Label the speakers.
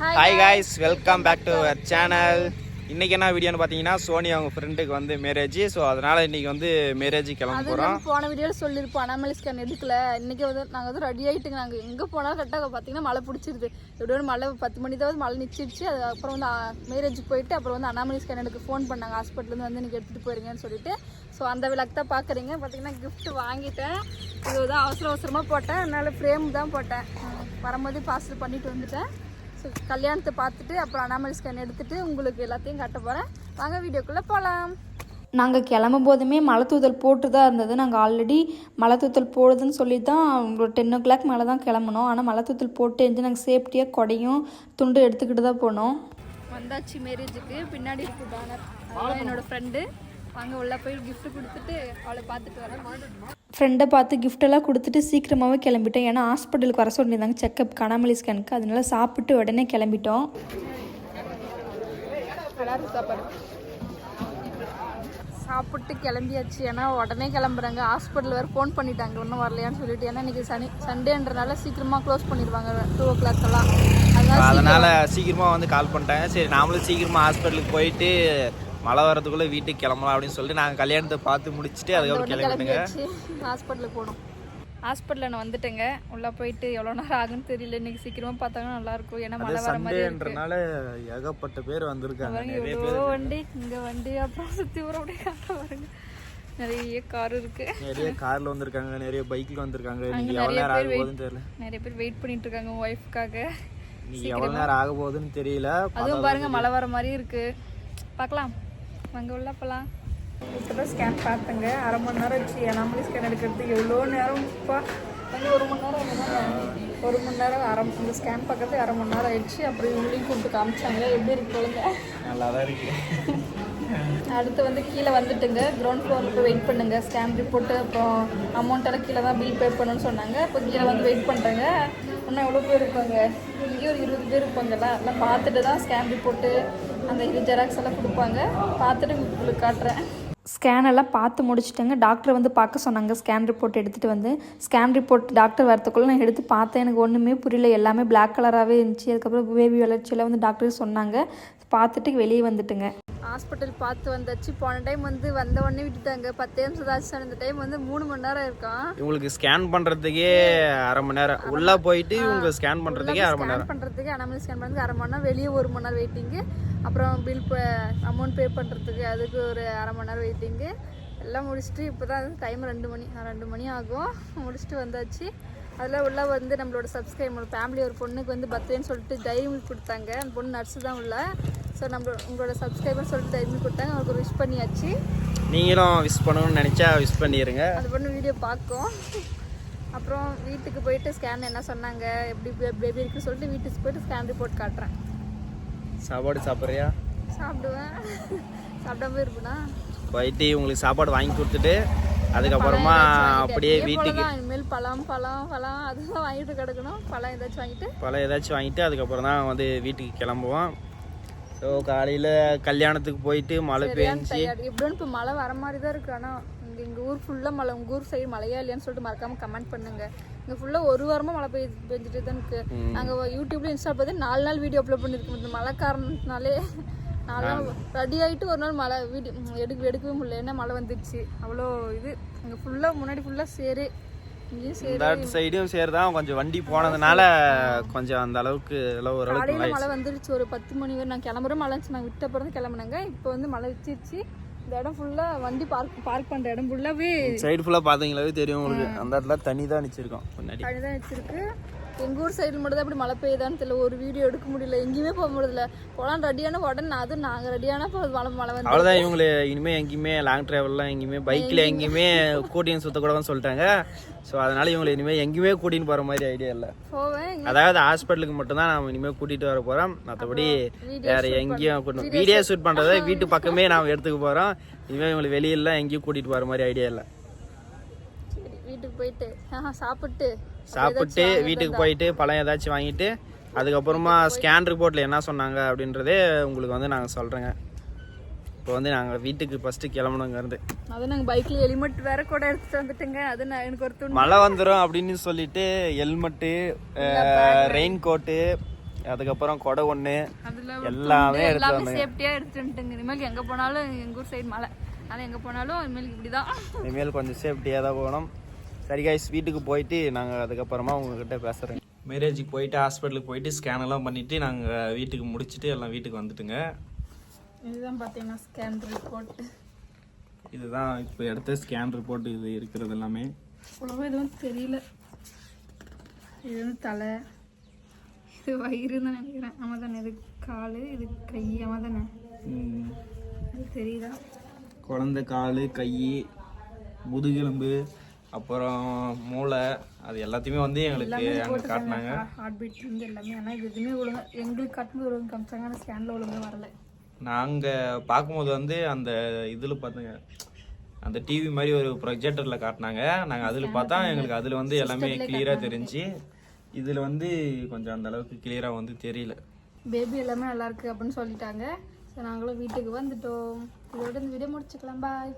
Speaker 1: Hi guys welcome back to our channel இன்னைக்கு என்ன வீடியோன்னு பார்த்தீங்கன்னா சோனி அவங்க ஃப்ரெண்டுக்கு வந்து மேரேஜ் ஸோ அதனால இன்னைக்கு வந்து மேரேஜ் கிளம்ப போகிறோம்
Speaker 2: போன வீடியோவில் சொல்லியிருப்போம் அனாமலி ஸ்கேன் எடுக்கல இன்னைக்கு வந்து நாங்கள் வந்து ரெடி ஆகிட்டுங்க நாங்கள் எங்கே போனாலும் கரெக்டாக பார்த்தீங்கன்னா மழை பிடிச்சிருது. எப்படியோ மழை பத்து மணி தான் மழை நிச்சிருச்சு. அது அப்புறம் வந்து மேரேஜுக்கு போயிட்டு அப்புறம் வந்து அனாமலி ஸ்கேன் எனக்கு ஃபோன் பண்ணாங்க. ஹாஸ்பிட்டலேருந்து வந்து எனக்கு எடுத்துகிட்டு போயிருங்கன்னு சொல்லிட்டு. ஸோ அந்த விளக்கு தான் பார்க்குறீங்க பார்த்தீங்கன்னா gift வாங்கிட்டேன். இது வந்து அவசர அவசரமாக போட்டேன். அதனால ஃப்ரேம் தான் போட்டேன். வரும்போது பார்சல் பண்ணிட்டு வந்துட்டேன். ஸோ கல்யாணத்தை பார்த்துட்டு அப்புறம் அனாமலி ஸ்கேன் எடுத்துட்டு உங்களுக்கு எல்லாத்தையும் காட்ட போகிறேன் வாங்க வீடியோக்குள்ளே போகலாம்
Speaker 3: நாங்கள் கிளம்பும் போதுமே மலை தூத்தல் போட்டு தான் இருந்தது. நாங்கள் ஆல்ரெடி மலை தூத்தல் போடுதுன்னு சொல்லி தான் ஒரு டென் ஓ கிளாக் மேலே தான் கிளம்புனோம். ஆனால் மலை தூத்தல் போட்டு இருந்து நாங்கள் சேஃப்டியாக கொடையும் துண்டு எடுத்துக்கிட்டு தான் போனோம்.
Speaker 2: வந்தாச்சு மேரேஜுக்கு பின்னாடி இருக்கு பேனர் அதெல்லாம் என்னோட ஃப்ரெண்டு வாங்க உள்ள போய் gift கொடுத்துட்டு அவளை பார்த்துட்டு வரேன்.
Speaker 3: ஃப்ரெண்டை பார்த்து gift எல்லாம் கொடுத்துட்டு சீக்கிரமாகவே கிளம்பிட்டோம் ஏன்னா ஹாஸ்பிட்டலுக்கு வர சொல்லியிருந்தாங்க. செக்கப் கனாமலி ஸ்கேனுக்கு அதனால சாப்பிட்டு உடனே கிளம்பிட்டோம்.
Speaker 2: சாப்பிட்டு கிளம்பியாச்சு. ஏன்னா உடனே கிளம்புறாங்க. ஹாஸ்பிட்டல் வேறு ஃபோன் பண்ணிட்டாங்க. இன்னும் வரலையான்னு சொல்லிட்டு. ஏன்னா இன்னைக்கு சனி சண்டேன்றனால சீக்கிரமாக க்ளோஸ் பண்ணிடுவாங்க. டூ ஓ கிளாக் எல்லாம். அதனால
Speaker 1: அதனால சீக்கிரமாக வந்து கால் பண்ணிட்டாங்க. சரி நாமளும் சீக்கிரமாக ஹாஸ்பிட்டலுக்கு போயிட்டு மழை வரதுக்குள்ளே வீட்டுக்கு கிளம்பலாம் அப்படின்னு சொல்லிட்டு நாங்கள் கல்யாணத்தை பார்த்து முடிச்சுட்டு அதுக்கப்புறம் கிளம்பிட்டுங்க.
Speaker 2: ஹாஸ்பிட்டலுக்கு போகணும் ஹாஸ்பிட்டலில் நான் வந்துட்டேங்க. உள்ளே போயிட்டு எவ்வளோ நேரம் ஆகுன்னு தெரியல. இன்னைக்கு சீக்கிரமாக பார்த்தாங்கன்னா நல்லா இருக்கும். ஏன்னா மழை வர மாதிரி இருக்கு.
Speaker 1: சண்டேன்றனால ஏகப்பட்ட பேர் வந்திருக்காங்க. நிறைய
Speaker 2: எவ்வளோ வண்டி இங்க வண்டி அப்புறம் சுத்தி வர அப்படியே காட்ட பாருங்க. நிறைய கார் இருக்கு.
Speaker 1: நிறைய கார்ல வந்திருக்காங்க. நிறைய பைக்ல வந்திருக்காங்க. நீங்க எவ்வளவு
Speaker 2: நிறைய
Speaker 1: நேரம் ஆக போகுதுன்னு தெரியல.
Speaker 2: நிறைய பேர் வெயிட் பண்ணிட்டு இருக்காங்க ஒய்ஃப்காக
Speaker 1: நீங்க எவ்வளவு நேரம் ஆக போகுதுன்னு தெரியல.
Speaker 2: அதுவும் பாருங்க மழை வர மாதிரி இருக்கு. பார்க்கலாம். அங்க உள்ள போலாம். இப்போதான் ஸ்கேன் பார்த்தேங்க. அரை மணி நேரம் ஆச்சு. நம்மளே ஸ்கேன் எடுக்கிறதுக்கு எவ்வளோ நேரம்? இப்போ வந்து ஒரு மணி நேரம். ஒரு மணி நேரம் அரை இந்த ஸ்கேன் பார்க்கறதுக்கு அரை மணி நேரம் ஆயிடுச்சு. அப்புறம் இவங்களையும் கூப்பிட்டு காமிச்சாங்க. எப்படி இருக்கு சொல்லுங்க
Speaker 1: நல்லா தான் இருக்கு.
Speaker 2: அடுத்து வந்து கீழே வந்துட்டுங்க. கிரவுண்ட் ஃப்ளோரில் போய் வெயிட் பண்ணுங்க. ஸ்கேன் ரிப்போர்ட்டு அப்புறம் அமௌண்ட் எல்லாம் கீழே தான் பில் பே பண்ணணும்னு சொன்னாங்க. இப்போ கீழே வந்து வெயிட் பண்ணுறாங்க இன்னும் எவ்வளோ பேர் இருப்பாங்க? இங்கேயும் ஒரு இருபது பேர் இருப்பாங்கல்ல. எல்லாம் பார்த்துட்டு தான் ஸ்கேன் ரிப்போர்ட்டு அந்த இது ஜெராக்ஸ் எல்லாம் கொடுப்பாங்க. பார்த்துட்டு உங்களுக்கு காட்டுறேன்.
Speaker 3: ஸ்கேன் எல்லாம் பார்த்து முடிச்சுட்டேங்க. டாக்டர் வந்து பார்க்க சொன்னாங்க. ஸ்கேன் ரிப்போர்ட் எடுத்துகிட்டு வந்து. ஸ்கேன் ரிப்போர்ட் டாக்டர் வரத்துக்குள்ளே நான் எடுத்து பார்த்தேன். எனக்கு ஒன்றுமே புரியல. எல்லாமே பிளாக் கலராகவே இருந்துச்சு. அதுக்கப்புறம் பேபி வளர்ச்சியெல்லாம் வந்து டாக்டர் சொன்னாங்க. பார்த்துட்டு வெளியே வந்துட்டுங்க.
Speaker 2: ஹாஸ்பிட்டல் பார்த்து வந்தாச்சு. போன டைம் வந்து வந்த உடனே விட்டுட்டாங்க. பத்து நிமிஷம் ஆச்சு இந்த டைம் வந்து மூணு மணி நேரம் இருக்கான்
Speaker 1: இவங்களுக்கு ஸ்கேன் பண்றதுக்கே அரை மணி நேரம். உள்ள போயிட்டு இவங்க ஸ்கேன் பண்றதுக்கே அரை மணி நேரம்.
Speaker 2: பண்ணுறதுக்கு அனாமலி ஸ்கேன் பண்ணுறதுக்கு அரை மணி நேரம். வெளியே ஒரு மணி நேரம் வெயிட்டிங்கு அப்புறம் பில் அமௌண்ட் பே பண்ணுறதுக்கு அதுக்கு ஒரு அரை மணி நேரம் வெயிட்டிங்கு எல்லாம் முடிச்சுட்டு இப்போ தான் டைம் ரெண்டு மணி ரெண்டு மணி ஆகும். முடிச்சுட்டு வந்தாச்சு. அதில் உள்ள வந்து நம்மளோட சப்ஸ்கிரைபர் ஃபேமிலி ஒரு பொண்ணுக்கு வந்து பர்த்டேன்னு சொல்லிட்டு டைரி மில்க் கொடுத்தாங்க. அந்த பொண்ணு நர்ஸு தான் உள்ள. ஸோ நம்மளோட உங்களோட சப்ஸ்கிரைபர் சொல்லிட்டு மில்க் கொடுத்தாங்க. அவங்களுக்கு ஒரு விஷ் பண்ணியாச்சு.
Speaker 1: நீங்களும் விஷ் பண்ணணும்னு நினைச்சா விஷ் பண்ணிடுங்க
Speaker 2: அந்த பொண்ணு வீடியோ பார்க்கும். அப்புறம் வீட்டுக்கு போயிட்டு ஸ்கேன் என்ன சொன்னாங்க எப்படி பேபி இருக்குன்னு சொல்லிட்டு வீட்டுக்கு போயிட்டு ஸ்கேன் ரிப்போர்ட் காட்டுறேன்.
Speaker 1: சாப்பாடு சாப்பிட்றியா?
Speaker 2: சாப்பிடுவேன். சாப்பிடாம இருப்பேனா?
Speaker 1: போயிட்டு உங்களுக்கு சாப்பாடு வாங்கி கொடுத்துட்டு அதுக்கப்புறமா அப்படியே வீட்டுக்கு
Speaker 2: இனிமேல் பழம் பழம் பழம் அதெல்லாம் வாங்கிட்டு கிடக்கணும். பழம் ஏதாச்சும் வாங்கிட்டு.
Speaker 1: பழம் ஏதாச்சும் வாங்கிட்டு அதுக்கப்புறம் தான் வந்து வீட்டுக்கு கிளம்புவோம். ஸோ காலையில் கல்யாணத்துக்கு போயிட்டு மழை பெஞ்சு
Speaker 2: எப்படின்னு இப்போ மழை வர மாதிரி தான் இருக்கு. ஆனால் இங்கே எங்கள் ஊர் ஃபுல்லாக மழை உங்கள் ஊர் சைடு மழையா இல்லையான்னு சொல்லிட்டு மறக்காம கமெண்ட் பண்ணுங்க. இங்கே ஃபுல்லாக ஒரு வாரமாக மழை பெய்து பெஞ்சிட்டு தான் இருக்கு நாங்கள் யூடியூப்ல இன்ஸ்டா பார்த்து நாலு நாள் வீடியோ அப்லோட் பண்ணியிருக்கோம் இந்த மழை காரணத்தினாலே நாலு நாள் ரெடி ஆகிட்டு ஒரு நாள் மழை வீடியோ எடுக்க எடுக்கவே முடியல. ஏன்னா மழை வந்துடுச்சு அவ்வளோ இது. இங்கே ஃபுல்லாக முன்னாடி ஃபுல்லாக சேரு
Speaker 1: இந்த சைடும் சேர் தான் கொஞ்சம் வண்டி போனதுனால கொஞ்சம் அந்த அளவுக்கு எல்லாம் ஓரளவுக்கு
Speaker 2: காலையில் மழை வந்துருச்சு. ஒரு பத்து மணி வரை நான் கிளம்புற மழை நாங்கள் விட்ட பிறகு கிளம்புனாங்க. இப்போ வந்து மழை வச்சிருச்சு. இந்த இடம் ஃபுல்லாக வண்டி பார்க் பார்க் பண்ணுற இடம் ஃபுல்லாகவே
Speaker 1: சைடு ஃபுல்லாக பார்த்தீங்களாவே தெரியும் உங்களுக்கு. அந்த இடத்துல தண்ணி தான் நிச்சிருக்கோம்.
Speaker 2: தண்ணி தான் வச்சிருக்கு எங்கள் ஊர் சைடில் மட்டும் தான் அப்படி மழை பெய்யுதான்னு தெரியல. ஒரு வீடியோ எடுக்க முடியல. எங்கேயுமே போக முடியல. போகலாம் ரெடியான உடனே அதுவும் நாங்கள் ரெடியான மழை மழை வந்து
Speaker 1: அவ்வளோதான் இவங்களை இனிமே எங்கேயுமே லாங் ட்ராவல்லாம் எங்கேயுமே பைக்கில் எங்கேயுமே கூட்டின்னு சுற்றக்கூடாதுன்னு சொல்லிட்டாங்க. ஸோ அதனால இவங்களை இனிமேல் எங்கேயுமே கூட்டின்னு போகிற மாதிரி ஐடியா இல்லை.
Speaker 2: போவேன்.
Speaker 1: அதாவது ஹாஸ்பிட்டலுக்கு மட்டும்தான் நம்ம இனிமேல் கூட்டிகிட்டு வர போகிறோம் மற்றபடி வேற எங்கேயும் கூட்டணும் வீடியோ ஷூட் பண்ணுறத வீட்டு பக்கமே நாம் எடுத்துக்க போகிறோம் இனிமேல் இவங்களை வெளியிலலாம் எங்கேயும் கூட்டிகிட்டு போகிற மாதிரி ஐடியா இல்லை.
Speaker 2: வீட்டுக்கு போயிட்டு சாப்பிட்டு.
Speaker 1: சாப்பிட்டு வீட்டுக்கு போயிட்டு பழம் ஏதாச்சும் வாங்கிட்டு அதுக்கப்புறமா ஸ்கேன் ரிப்போர்ட்டில் என்ன சொன்னாங்க அப்படின்றதே உங்களுக்கு வந்து நாங்கள் சொல்கிறேங்க இப்போ வந்து நாங்கள் வீட்டுக்கு ஃபஸ்ட்டு கிளம்பணுங்க இருந்து
Speaker 2: அது நாங்கள் பைக்கில் ஹெல்மெட் வேற கூட எடுத்துட்டு வந்துட்டுங்க. அது நான் எனக்கு ஒரு
Speaker 1: மழை வந்துடும் அப்படின்னு சொல்லிட்டு ஹெல்மெட்டு ரெயின் கோட்டு
Speaker 4: அதுக்கப்புறம் கொடை ஒன்று எல்லாமே எடுத்து
Speaker 2: எல்லாமே
Speaker 4: வந்தேங்க.
Speaker 2: சேஃப்டியா எடுத்துட்டு வந்துட்டுங்க. இனிமேல் எங்க போனாலும் எங்க ஊர் சைடு மலை அதனால எங்க போனாலும் இனிமேல் இப்படிதான்.
Speaker 4: இனிமேல் கொஞ்சம் சேஃப்டியாக தான் போகணும். சரி கைஸ் வீட்டுக்கு போயிட்டு நாங்கள் அதுக்கப்புறமா உங்ககிட்ட பேசுகிறேன் மேரேஜுக்கு போயிட்டு ஹாஸ்பிட்டலுக்கு போயிட்டு ஸ்கேன் எல்லாம் பண்ணிவிட்டு நாங்கள் வீட்டுக்கு முடிச்சுட்டு எல்லாம் வீட்டுக்கு வந்துட்டுங்க.
Speaker 2: இதுதான் பாத்தீங்கன்னா ஸ்கேன் ரிப்போர்ட்
Speaker 4: இதுதான் இப்போ எடுத்த ஸ்கேன் ரிப்போர்ட் இது இருக்கிறது எல்லாமே.
Speaker 2: அவ்வளவா எதுவும் தெரியல. இது வந்து தலை இது வயிறு தான் நினைக்கிறேன். ஆமாம் தானே இது கால் இது கை ஆமாம் தானே?
Speaker 4: ம்,
Speaker 2: இது தெரியுதா?
Speaker 4: குழந்தை கால் கை முதுகெலும்பு அப்புறம் மூளை அது எல்லாத்தையுமே வந்து எங்களுக்கு அங்கே காட்டினாங்க.
Speaker 2: ஹார்ட் பீட் வந்து எல்லாமே. ஆனால் இது எதுவுமே ஒழுங்கா எங்களுக்கு கட்டும்போது ஒழுங்கு காமிச்சாங்க. ஸ்கேனில் ஒழுங்கா வரல.
Speaker 4: நாங்கள் பார்க்கும்போது வந்து அந்த இதில் பார்த்துங்க அந்த டிவி மாதிரி ஒரு ப்ரொஜெக்டரில் காட்டினாங்க. நாங்கள் அதில் பார்த்தா எங்களுக்கு அதில் வந்து எல்லாமே கிளியராக தெரிஞ்சு இதில் வந்து கொஞ்சம் அந்த அளவுக்கு கிளியராக வந்து தெரியல.
Speaker 2: பேபி எல்லாமே நல்லா இருக்கு அப்படின்னு சொல்லிட்டாங்க. ஸோ நாங்களும் வீட்டுக்கு வந்துட்டோம். இதோட இந்த வீடியோ முடிச்சுக்கலாம். பாய்